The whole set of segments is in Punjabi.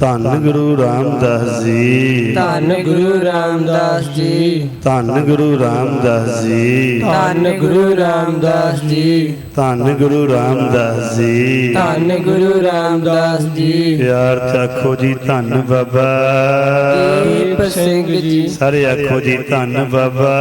ਧੰਨ ਗੁਰੂ ਰਾਮਦਾਸ ਜੀ ਧੰਨ ਗੁਰੂ ਰਾਮਦਾਸ ਜੀ ਧੰਨ ਗੁਰੂ ਰਾਮਦਾਸ ਜੀ ਧੰਨ ਗੁਰੂ ਰਾਮਦਾਸ ਜੀ ਧੰਨ ਗੁਰੂ ਰਾਮਦਾਸ ਜੀ ਧੰਨ ਗੁਰੂ ਰਾਮਦਾਸ ਜੀ ਪਿਆਰ ਚਾਖੋ ਜੀ ਧੰਨ ਬਾਬਾ ਦੀਪ ਸਿੰਘ ਜੀ ਸਾਰੇ ਆਖੋ ਜੀ ਧੰਨ ਬਾਬਾ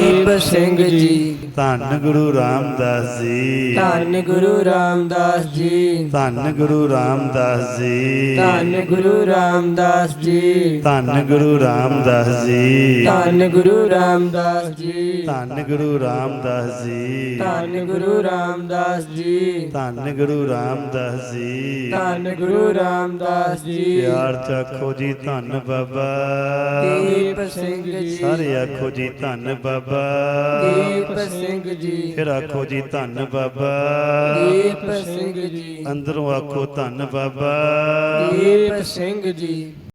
ਦੀਪ ਸਿੰਘ ਜੀ ਧੰਨ ਗੁਰੂ ਰਾਮਦਾਸ ਜੀ ਧੰਨ ਗੁਰੂ ਰਾਮਦਾਸ ਜੀ ਧੰਨ ਗੁਰੂ ਰਾਮਦਾਸ ਜੀ ਧੰਨ ਗੁਰੂ ਰਾਮਦਾਸ ਜੀ। ਧੰਨ ਗੁਰੂ ਰਾਮਦਾਸ ਜੀ। ਧੰਨ ਗੁਰੂ ਰਾਮਦਾਸ ਜੀ। ਧੰਨ ਗੁਰੂ ਰਾਮਦਾਸ ਜੀ। ਧੰਨ ਗੁਰੂ ਰਾਮਦਾਸ ਜੀ। ਧੰਨ ਗੁਰੂ ਰਾਮਦਾਸ ਜੀ। ਧੰਨ ਗੁਰੂ ਰਾਮਦਾਸ ਜੀ। ਪਿਆਰ ਚਾਖੋ ਜੀ ਧੰਨ ਬਾਬਾ। ਦੀਪ ਸਿੰਘ ਜੀ। ਸਾਰੇ ਆਖੋ ਜੀ ਧੰਨ ਬਾਬਾ। ਦੀਪ ਸਿੰਘ ਜੀ। ਫਿਰ ਆਖੋ ਜੀ ਧੰਨ ਬਾਬਾ। ਦੀਪ ਸਿੰਘ ਜੀ। ਅੰਦਰੋਂ ਆਖੋ ਧੰਨ ਬਾਬਾ। ਦੀਪ ਸਿੰਘ ਜੀ।